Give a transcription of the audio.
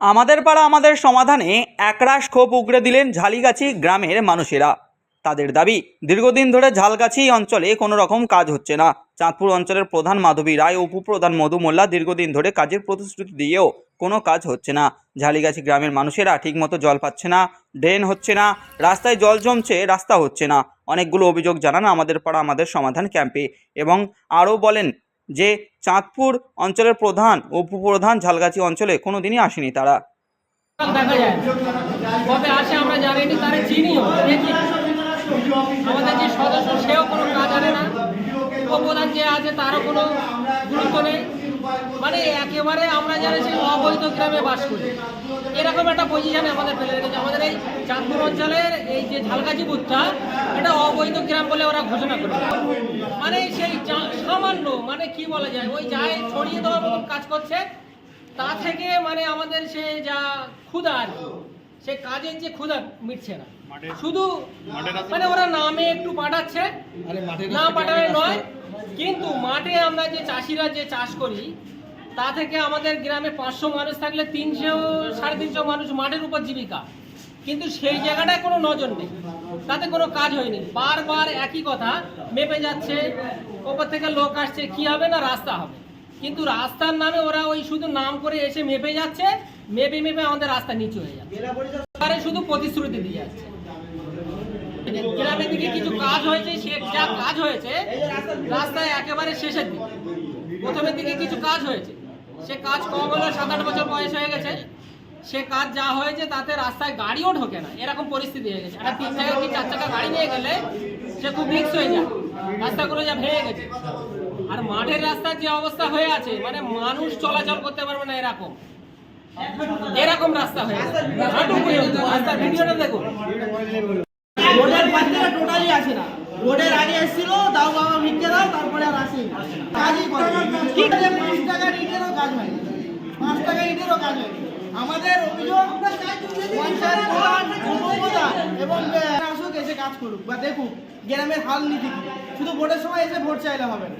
আমাদের পাড়া আমাদের সমাধানে একরাশ ক্ষোভ উগড়ে দিলেন ঝালিগাছি গ্রামের মানুষেরা। তাদের দাবি, দীর্ঘদিন ধরে ঝালগাছি অঞ্চলে কোনো রকম কাজ হচ্ছে না। চাঁদপুর অঞ্চলের প্রধান মাধবী রায় ও উপপ্রধান মধু মোল্লা দীর্ঘদিন ধরে কাজের প্রতিশ্রুতি দিয়েও কোনো কাজ হচ্ছে না। ঝালিগাছি গ্রামের মানুষেরা ঠিকমতো জল পাচ্ছে না, ড্রেন হচ্ছে না, রাস্তায় জল জমছে, রাস্তা হচ্ছে না। অনেকগুলো অভিযোগ জানান আমাদের পাড়া আমাদের সমাধান ক্যাম্পে এবং আরও বলেন যে চাঁদপুর অঞ্চলের প্রধান উপপ্রধান ঝালগাছি অঞ্চলে কোনো দিনই আসেনি তারা। সেও কোনো কাজ না। উপপ্রধান যে আছে, তারও কোনো গুরুত্ব নেই। মানে একেবারে আমরা জানি সেই অবৈধ গ্রামে বাস করি। এরকম একটা পজিশনে আমাদের ফেলে রেখেছে। আমাদের এই চাঁদপুর অঞ্চলের এই যে ঝালকাজি বুথটা এটা অবৈধ গ্রাম বলে ওরা ঘোষণা করে মানে সেই সামান্য মানে কি বলা যায় ওই যায় ছড়িয়ে দেওয়ার মতন কাজ করছে তা থেকে মানে আমাদের সে যা ক্ষুধা আর কি সে কাজের যে ক্ষুধা মিটছে না। শুধু মানে ওরা নামে একটু পাঠাচ্ছে না পাঠালে নয় কিন্তু মাঠে আমরা যে চাষিরা যে চাষ করি তা থেকে আমাদের গ্রামে পাঁচশো মানুষ থাকলে তিনশো সাড়ে তিনশো মানুষ মাঠের উপর জীবিকা। কিন্তু সেই জায়গাটায় কোনো নজর নেই। তাতে কোনো কাজ হয়নি। বারবার একই কথা মেপে যাচ্ছে, ওপর থেকে লোক আসছে, কি হবে না রাস্তা হবে। কিন্তু রাস্তার নামে ওরা ওই শুধু নাম করে এসে মেপে যাচ্ছে, মেপে মেপে আমাদের রাস্তা নিচু হয়ে যাচ্ছে। শুধু প্রতিশ্রুতি দিয়ে যাচ্ছে। গ্রামের দিকে কিছু কাজ হয়েছে, সে যা কাজ হয়েছে, রাস্তায় একেবারে শেষের দিকে। প্রথমের দিকে কিছু কাজ হয়েছে। সে কাজ কম হলো সাত আট বছর বয়স হয়ে গেছে। সে কাজ যা হয়েছে তাতে রাস্তায় গাড়িও ঢোকে না, এরকম পরিস্থিতি হয়ে গেছে। একটা তিন চাকা কি চার চাকা গাড়ি নিয়ে গেলে সে খুব রিক্স হয়ে যায়। রাস্তাগুলো যা ভেঙে গেছে। আর মাঠের রাস্তার যে অবস্থা হয়ে আছে মানে মানুষ চলাচল করতে পারবে না এরকম। এরকম রাস্তা হয়ে গেছে। রোডের আগে এসেছিল দাও বাবা ভিক্ষে দাও, তারপরে আর আসে কাজই কাজ হয়নি। পাঁচ টাকা ইটেরও কাজ হয় আমাদের অভিযোগ এবং আসুক এসে কাজ করুক বা দেখুক, গ্রামের হাল নীতি শুধু ভোটের সময় এসে ভোট চাইলে হবে না।